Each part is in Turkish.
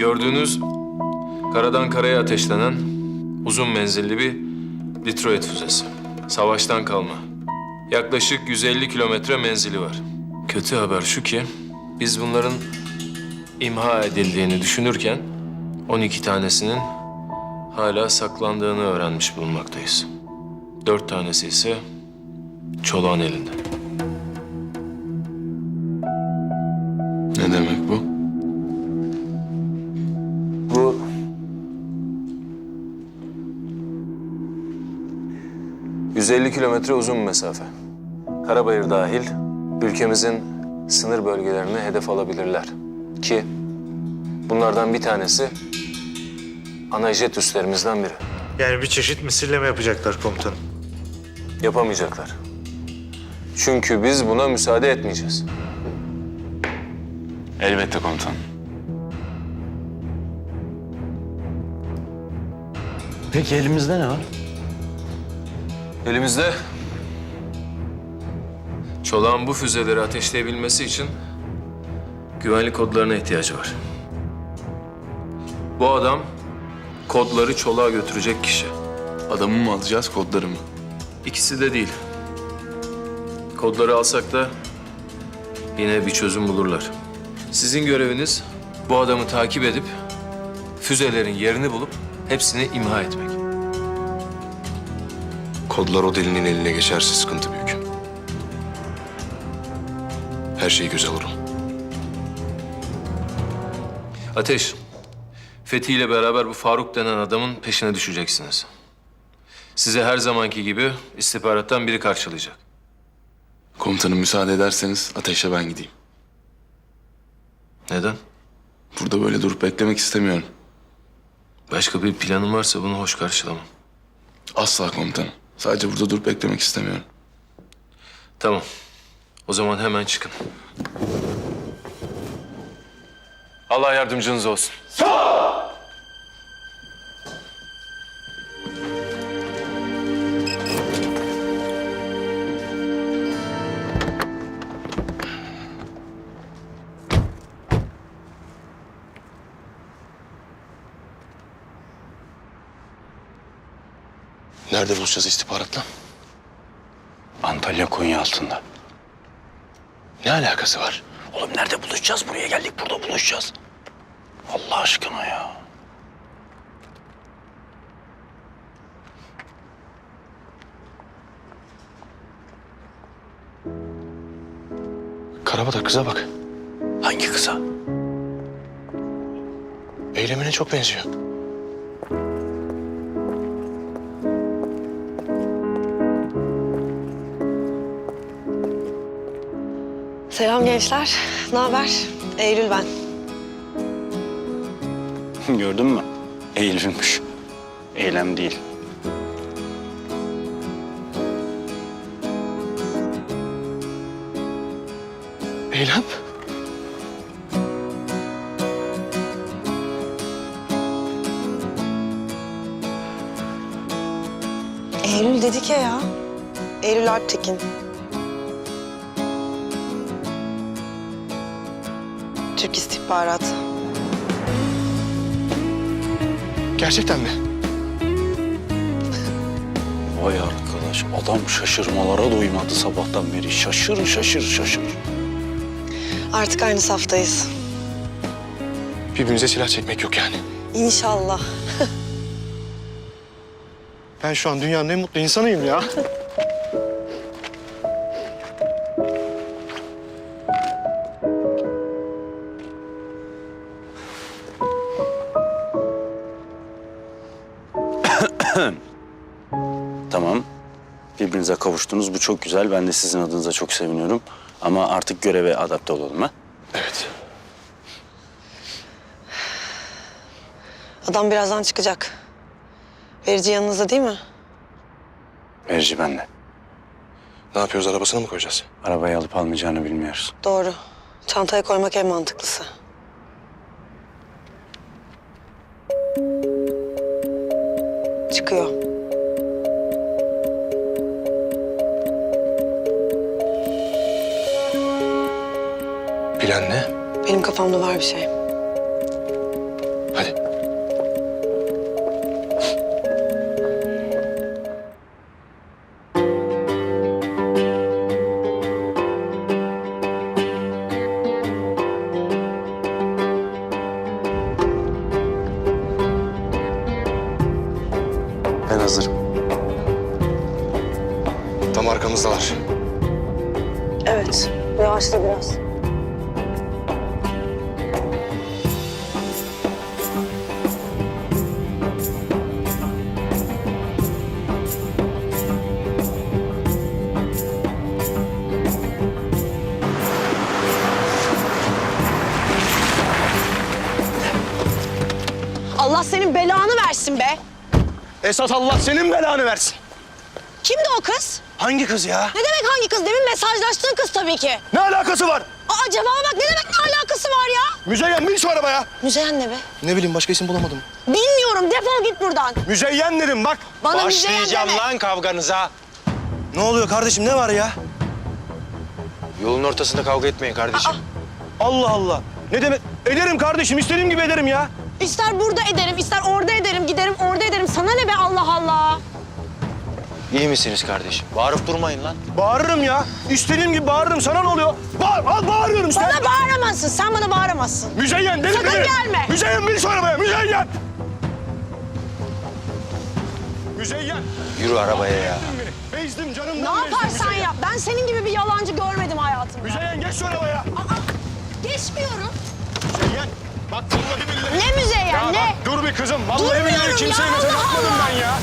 Gördüğünüz karadan karaya ateşlenen uzun menzilli bir Detroit füzesi. Savaştan kalma. Yaklaşık 150 kilometre menzili var. Kötü haber şu ki biz bunların imha edildiğini düşünürken 12 tanesinin hala saklandığını öğrenmiş bulunmaktayız. Dört tanesi ise çolağın elinde. Ne demek bu? ...150 kilometre uzun bir mesafe. Karabayır dahil ülkemizin sınır bölgelerini hedef alabilirler. Ki bunlardan bir tanesi ana jet üslerimizden biri. Yani bir çeşit misilleme yapacaklar komutanım. Yapamayacaklar. Çünkü biz buna müsaade etmeyeceğiz. Elbette komutan. Peki elimizde ne var? Elimizde Çolak'ın bu füzeleri ateşleyebilmesi için güvenlik kodlarına ihtiyacı var. Bu adam kodları Çolak'a götürecek kişi. Adamı mı alacağız, kodları mı? İkisi de değil. Kodları alsak da yine bir çözüm bulurlar. Sizin göreviniz bu adamı takip edip füzelerin yerini bulup hepsini imha etmek. Kodlar o delinin eline geçerse sıkıntı büyük. Her şeyi göze alırım. Ateş, Fethi ile beraber bu Faruk denen adamın peşine düşeceksiniz. Size her zamanki gibi istihbarattan biri karşılayacak. Komutanım müsaade ederseniz ateşe ben gideyim. Neden? Burada böyle durup beklemek istemiyorum. Başka bir planın varsa bunu hoş karşılamam. Asla komutanım. Sadece burada durup beklemek istemiyorum. Tamam. O zaman hemen çıkın. Allah yardımcınız olsun. Nerede buluşacağız istihbaratla? Antalya Konya altında. Ne alakası var? Oğlum nerede buluşacağız? Buraya geldik burada buluşacağız. Allah aşkına ya. Karabada kıza bak. Hangi kıza? Eylemine çok benziyor. Selam gençler. Ne haber? Eylül ben. Gördün mü? Eğilmiş. Eylem değil. Eylem? Eylül dedik ya ya. Eylül Alptekin. Türk istihbaratı. Gerçekten mi? Vay arkadaş adam şaşırmalara doymadı sabahtan beri. Şaşır şaşır şaşır. Artık aynı saftayız. Birbirimize silah çekmek yok yani. İnşallah. Ben şu an dünyanın en mutlu insanıyım ya. Kavuştunuz. Bu çok güzel. Ben de sizin adınıza çok seviniyorum. Ama artık göreve adapte olalım ha. Evet. Adam birazdan çıkacak. Verici yanınızda değil mi? Merci benle. Ne yapıyoruz? Arabasına mı koyacağız? Arabayı alıp almayacağını bilmiyoruz. Doğru. Çantaya koymak en mantıklısı. kafamda var bir şey. Hadi. Ben hazırım. Tam arkamızdalar. Evet, yavaşla biraz. Esat Allah senin belanı versin. Kimdi o kız? Hangi kız ya? Ne demek hangi kız? Demin mesajlaştığın kız tabii ki. Ne alakası var? Aa cevaba bak ne demek ne alakası var ya? Müzeyyen bin şu arabaya. Müzeyyen ne be? Ne bileyim başka isim bulamadım. Bilmiyorum defol git buradan. Müzeyyen dedim bak. Bana müzeyyen deme. lan kavganıza. Ne oluyor kardeşim ne var ya? Yolun ortasında kavga etmeyin kardeşim. Allah Allah. Ne demek? Ederim kardeşim istediğim gibi ederim ya. İster burada ederim, ister orada ederim, giderim orada ederim. Sana ne be Allah Allah. İyi misiniz kardeşim? Bağırıp durmayın lan. Bağırırım ya. İstediğim gibi bağırırım. Sana ne oluyor? Bağır, al bağırıyorum işte. Bana bağıramazsın, sen bana bağıramazsın. Müzeyyen deli Sakın deli. gelme. Müzeyyen bin şu arabaya. Müzeyyen. Müzeyyen. Yürü arabaya ya. beni. Bezdim canımdan Ne yaparsan yap. Ben senin gibi bir yalancı görmedim hayatımda. Müzeyyen geç şu arabaya. Aa, geçmiyorum. Müzeyyen. Bak vallahi billahi. Ne müzeyyen, Ya ne? bak dur bir kızım. Vallahi billahi ya, kimseye mesaj atmadım Allah. ben ya.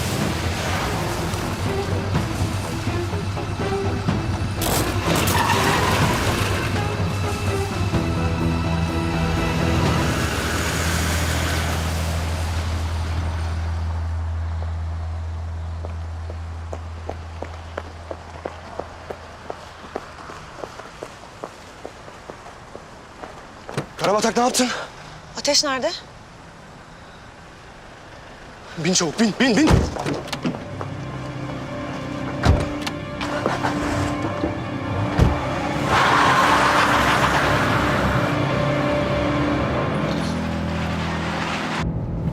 Karabatak ne yaptın? Ateş nerede? Bin çabuk bin bin bin.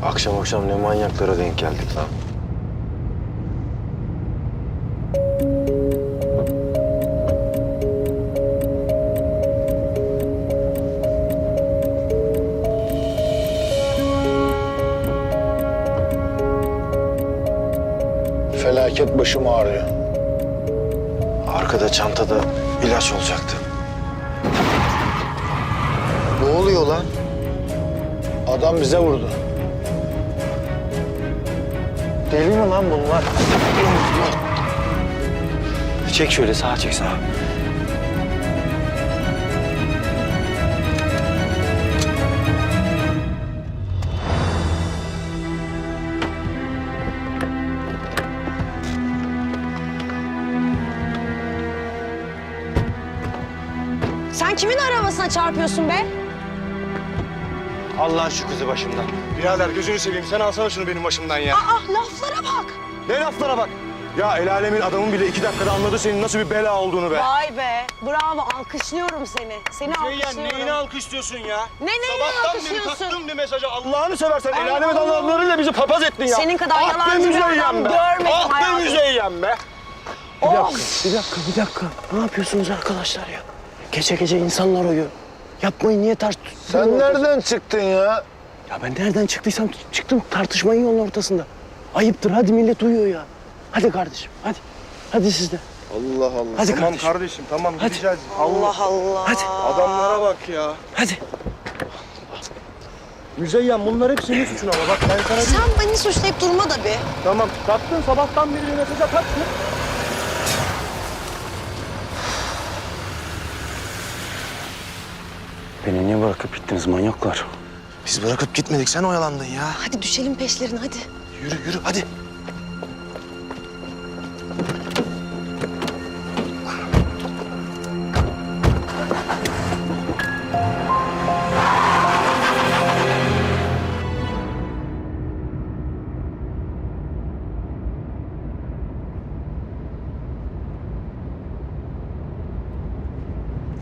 Akşam akşam ne manyaklara denk geldik lan. Başım ağrıyor. Arkada çantada ilaç olacaktı. Ne oluyor lan? Adam bize vurdu. Deli mi lan bunlar? Çek şöyle sağa çek sağa. Kimin arabasına çarpıyorsun be? Allah şu kızı başımdan. Birader gözünü seveyim sen alsana şunu benim başımdan ya. Aa laflara bak. Ne laflara bak. Ya el alemin adamın bile iki dakikada anladı senin nasıl bir bela olduğunu be. Vay be. Bravo. Alkışlıyorum seni. Seni Müzeyyen alkışlıyorum. neyini alkışlıyorsun ya? Ne neyini Sabahtan beri alkışlıyorsun? taktım bir mesajı. Allah'ını seversen el Allah alemin adamlarıyla bizi papaz ettin ya. Senin kadar ah yalancı be bir Müzeyyen adam be. görmedim Ah be hayatımda. Müzeyyen be. Bir dakika, bir dakika. Ne yapıyorsunuz arkadaşlar ya? Gece gece insanlar uyuyor. Yapmayın niye tart... Sen nereden çıktın ya? Ya ben nereden çıktıysam çıktım tartışmayın yolun ortasında. Ayıptır hadi millet uyuyor ya. Hadi kardeşim hadi. Hadi siz de. Allah Allah. Hadi Tamam kardeşim. kardeşim tamam Hadi. gideceğiz. Allah Allah. Hadi. Adamlara bak ya. Hadi. Müzeyyen bunlar hep senin suçun ama bak ben sana diyeyim. Sen beni suçlayıp durma da bir. Tamam taktın sabahtan beri bir mesaja Beni niye bırakıp gittiniz manyaklar? Biz bırakıp gitmedik sen oyalandın ya. Hadi düşelim peşlerine hadi. Yürü yürü hadi.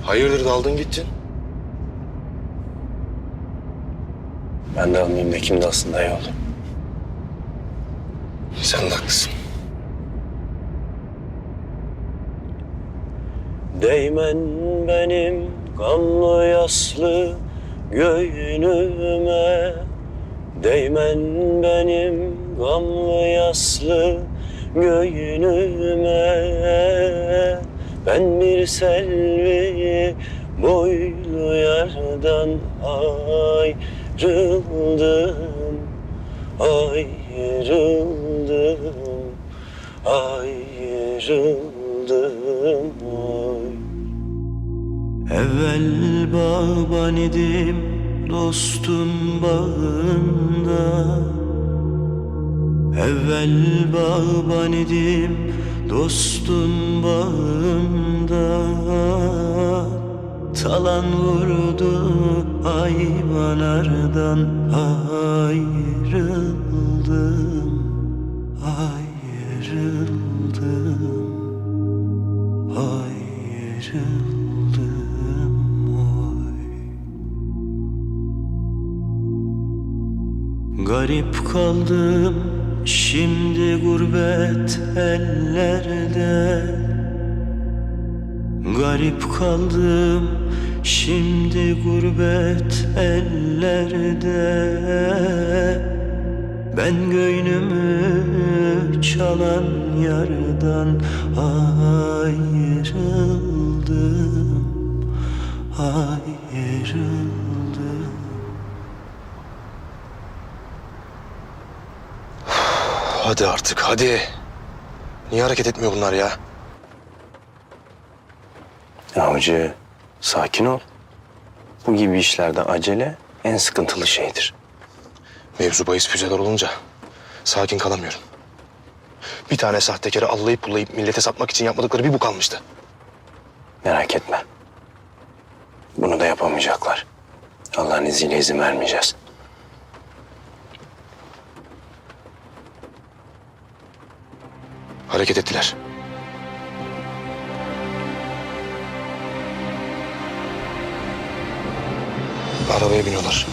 Hayırdır daldın gittin? Ben de almayayım da kimdi aslında ya oğlum? Sen de haklısın. Değmen benim kanlı yaslı göğünüme Değmen benim gamlı yaslı göğünüme Ben bir selvi boylu yardan ayrıldım Ayrıldım Ayrıldım oy. Evvel bağban idim dostun bağında Evvel bağban idim dostun bağında Talan vurdu hayvanlardan ayrıldım Ayrıldım Ayrıldım oy. Garip kaldım şimdi gurbet ellerde Garip kaldım şimdi gurbet ellerde Ben göynümü çalan yardan ayrıldım Ayrıldım Hadi artık hadi. Niye hareket etmiyor bunlar ya? Avcı sakin ol. Bu gibi işlerde acele en sıkıntılı şeydir. Mevzu bahis füzeler olunca sakin kalamıyorum. Bir tane sahtekarı allayıp pullayıp millete satmak için yapmadıkları bir bu kalmıştı. Merak etme. Bunu da yapamayacaklar. Allah'ın izniyle izin vermeyeceğiz. Hareket ettiler. Arabaya biniyorlar.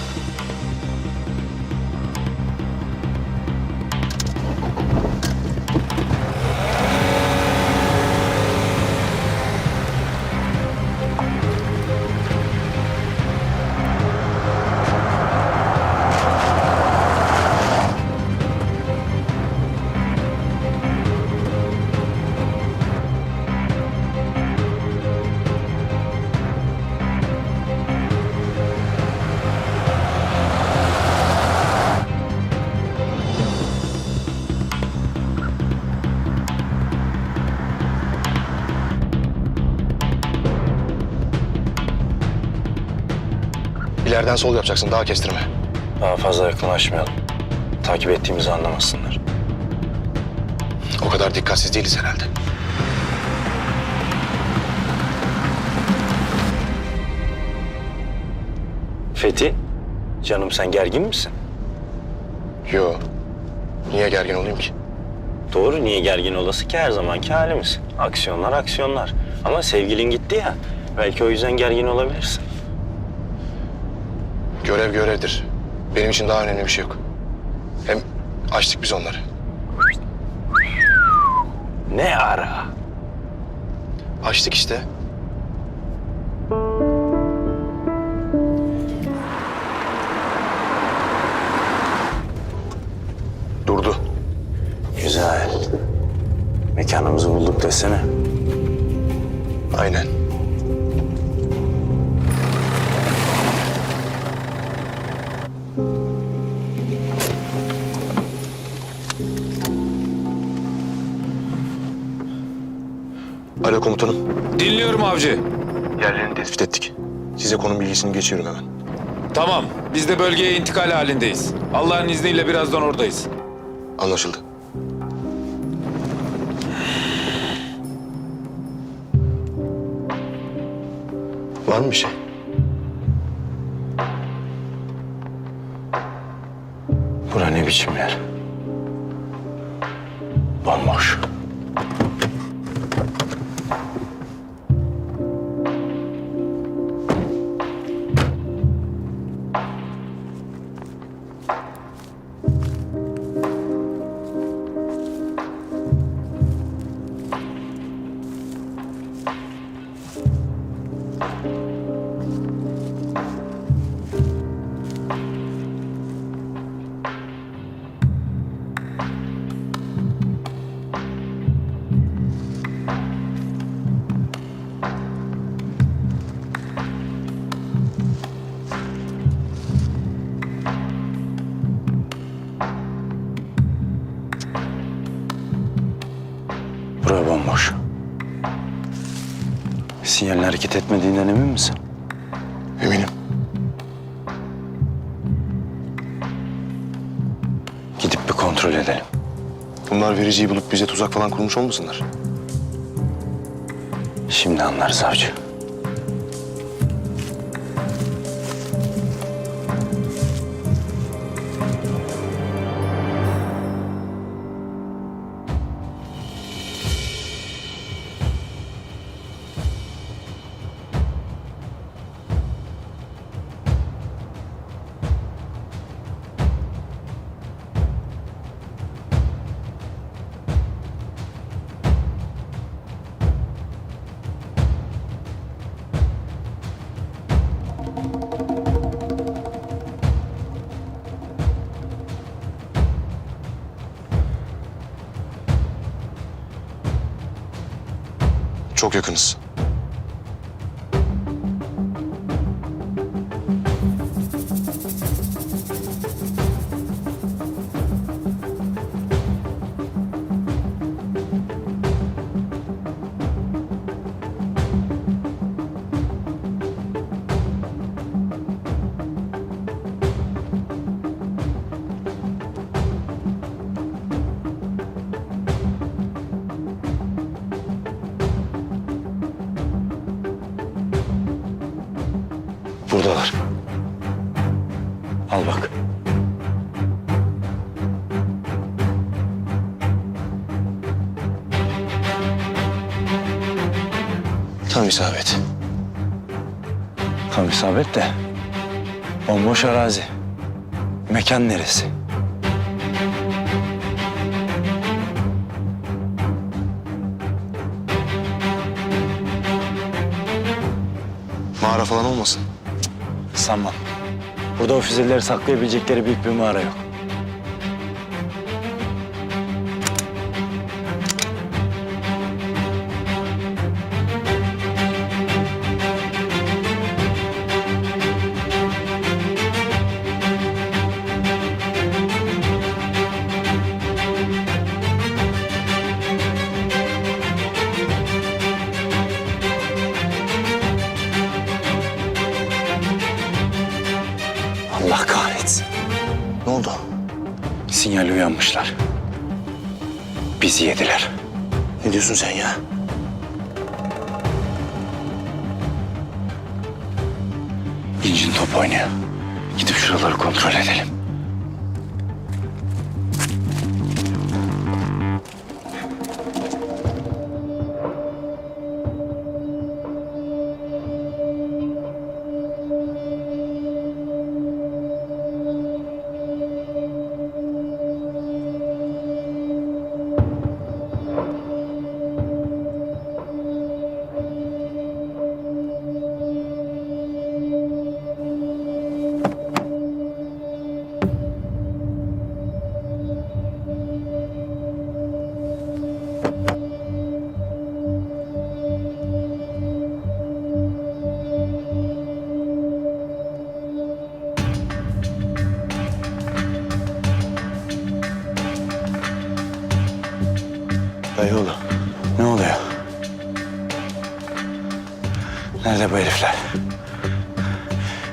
İleriden sol yapacaksın daha kestirme. Daha fazla yakınlaşmayalım. Takip ettiğimizi anlamasınlar. O kadar dikkatsiz değiliz herhalde. Fethi, canım sen gergin misin? Yo. Niye gergin olayım ki? Doğru, niye gergin olası ki her zamanki halimiz. Aksiyonlar aksiyonlar. Ama sevgilin gitti ya, belki o yüzden gergin olabilirsin. Görev görevdir. Benim için daha önemli bir şey yok. Hem açtık biz onları. Ne ara? Açtık işte. Durdu. Güzel. Mekanımızı bulduk desene. Aynen. Alo komutanım. Dinliyorum avcı. Yerlerini tespit ettik. Size konum bilgisini geçiyorum hemen. Tamam, biz de bölgeye intikal halindeyiz. Allah'ın izniyle birazdan oradayız. Anlaşıldı. Var mı bir şey? Bura ne biçim yer? Hareket etmediğinden emin misin? Eminim. Gidip bir kontrol edelim. Bunlar vericiyi bulup bize tuzak falan kurmuş olmasınlar? Şimdi anlarız savcı. Çok yakınız. Buradalar. Al bak. Tam isabet. Tam isabet de. Bomboş arazi. Mekan neresi? Mağara falan olmasın. Sanmam. Burada o füzeleri saklayabilecekleri büyük bir mağara yok. Uyanmışlar. Bizi yediler. Ne diyorsun sen ya? İncin top oynuyor. Gidip şuraları kontrol edelim.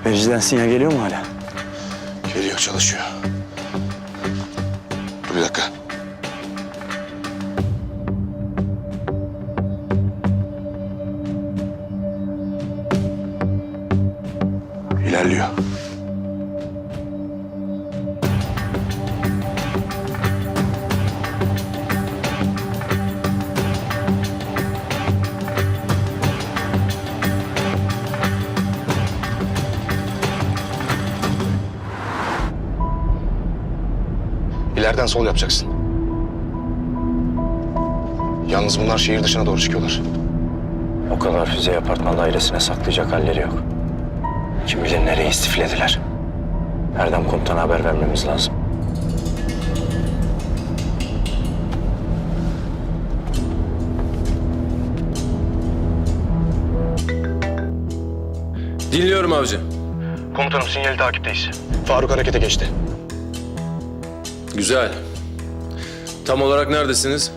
Vericiden sinyal geliyor mu hala? Geliyor çalışıyor. Dur bir dakika. Sol yapacaksın. Yalnız bunlar şehir dışına doğru çıkıyorlar. O kadar füzeyi apartman dairesine saklayacak halleri yok. Kim bilir nereye istiflediler. Erdem komutana haber vermemiz lazım. Dinliyorum avcı. Komutanım sinyali takipteyiz. Faruk harekete geçti. Güzel. Tam olarak neredesiniz?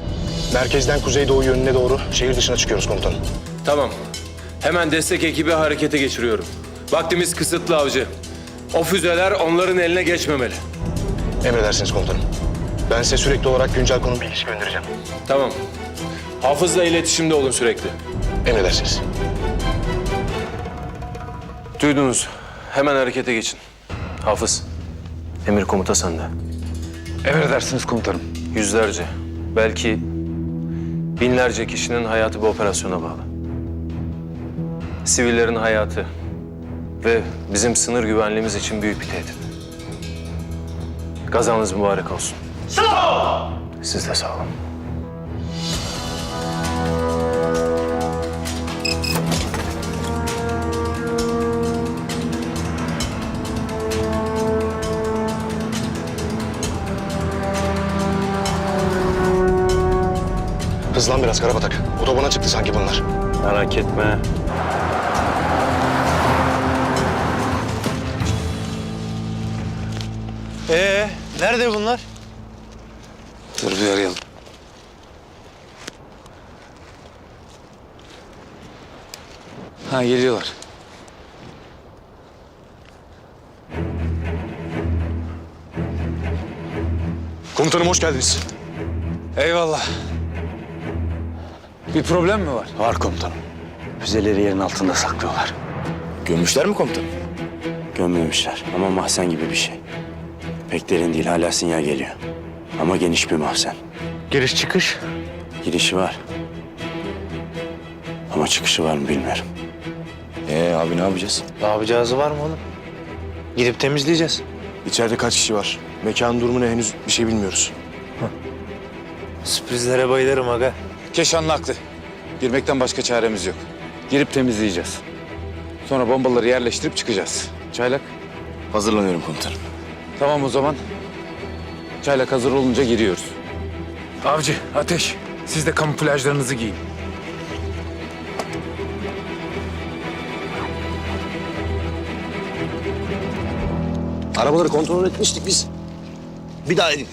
Merkezden kuzeydoğu yönüne doğru şehir dışına çıkıyoruz komutanım. Tamam. Hemen destek ekibi harekete geçiriyorum. Vaktimiz kısıtlı avcı. O füzeler onların eline geçmemeli. Emredersiniz komutanım. Ben size sürekli olarak güncel konum bilgisi göndereceğim. Tamam. Hafızla iletişimde olun sürekli. Emredersiniz. Duydunuz. Hemen harekete geçin. Hafız. Emir komuta sende. Emredersiniz komutanım. Yüzlerce, belki binlerce kişinin hayatı bu operasyona bağlı. Sivillerin hayatı ve bizim sınır güvenliğimiz için büyük bir tehdit. Gazanız mübarek olsun. Sağ ol. Siz de sağ olun. Hızlan biraz Karabatak. Otobana çıktı sanki bunlar. Merak etme. Ee, nerede bunlar? Dur bir arayalım. Ha geliyorlar. Komutanım hoş geldiniz. Eyvallah. Bir problem mi var? Var komutanım. Füzeleri yerin altında saklıyorlar. Gömmüşler mi komutanım? Gömmemişler ama mahzen gibi bir şey. Pek derin değil hala sinyal geliyor. Ama geniş bir mahzen. Giriş çıkış. Girişi var. Ama çıkışı var mı bilmiyorum. Ee abi ne yapacağız? Ne yapacağız var mı oğlum? Gidip temizleyeceğiz. İçeride kaç kişi var? Mekan durumunu henüz bir şey bilmiyoruz. Sürprizlere bayılırım aga. Keşanlı haklı. Girmekten başka çaremiz yok. Girip temizleyeceğiz. Sonra bombaları yerleştirip çıkacağız. Çaylak. Hazırlanıyorum komutanım. Tamam o zaman. Çaylak hazır olunca giriyoruz. Avcı, ateş. Siz de kamuflajlarınızı giyin. Arabaları kontrol etmiştik biz. Bir daha edin.